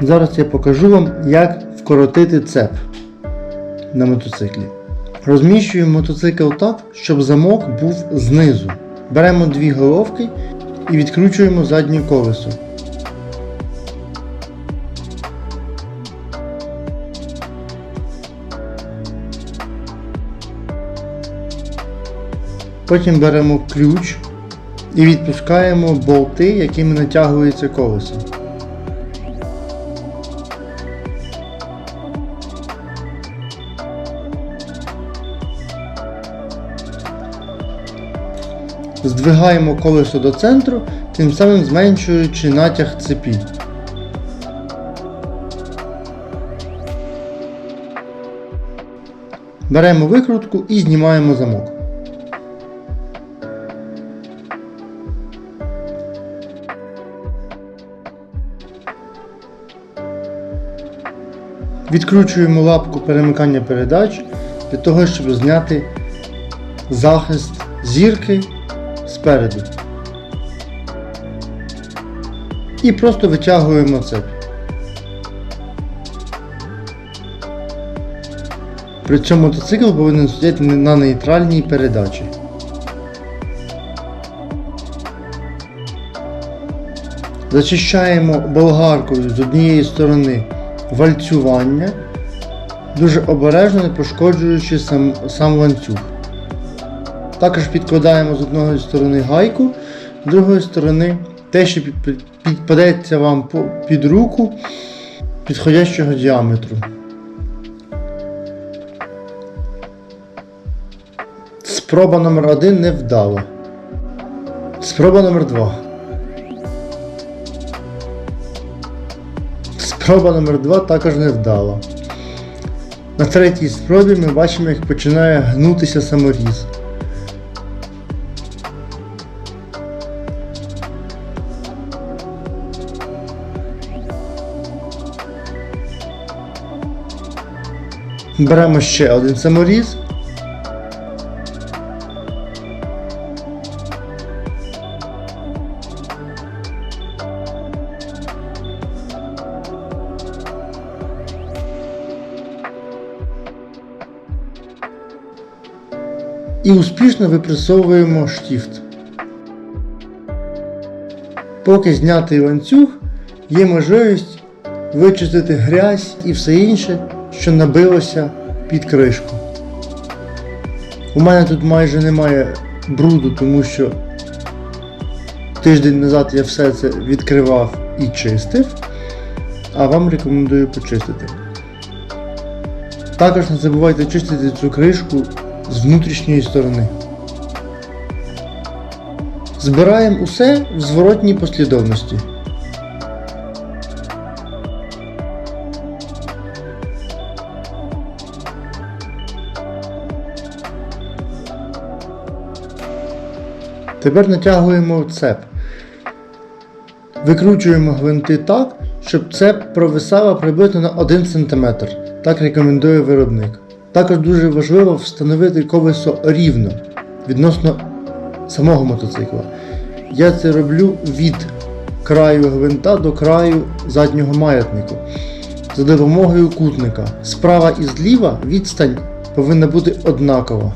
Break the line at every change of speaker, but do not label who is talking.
Зараз я покажу вам, як вкоротити цеп на мотоциклі. Розміщуємо мотоцикл так, щоб замок був знизу. Беремо дві головки і відкручуємо заднє колесо. Потім беремо ключ і відпускаємо болти, якими натягується колесо. Здвигаємо колесо до центру, тим самим зменшуючи натяг цепі. Беремо викрутку і знімаємо замок. Відкручуємо лапку перемикання передач для того, щоб зняти захист зірки спереду. І просто витягуємо цеп. При цьому мотоцикл повинен стояти на нейтральній передачі. Зачищаємо болгаркою з однієї сторони вальцювання, дуже обережно не пошкоджуючи сам, сам ланцюг. Також підкладаємо з одної сторони гайку, з другої сторони те, що під- під- підпадеться вам під руку підходящого діаметру. Спроба номер один не вдала. Спроба номер два. Спроба номер два також не вдала. На третій спробі ми бачимо, як починає гнутися саморіз. Беремо ще один саморіз. І успішно випресовуємо штіфт. Поки знятий ланцюг, є можливість вичистити грязь і все інше, що набилося під кришку. У мене тут майже немає бруду, тому що тиждень назад я все це відкривав і чистив, а вам рекомендую почистити. Також не забувайте чистити цю кришку з внутрішньої сторони. Збираємо усе в зворотній послідовності. Тепер натягуємо цеп. Викручуємо гвинти так, щоб цеп провисало приблизно на 1 см. Так рекомендує виробник. Також дуже важливо встановити колесо рівно відносно самого мотоцикла. Я це роблю від краю гвинта до краю заднього маятнику за допомогою кутника. Справа і зліва відстань повинна бути однакова.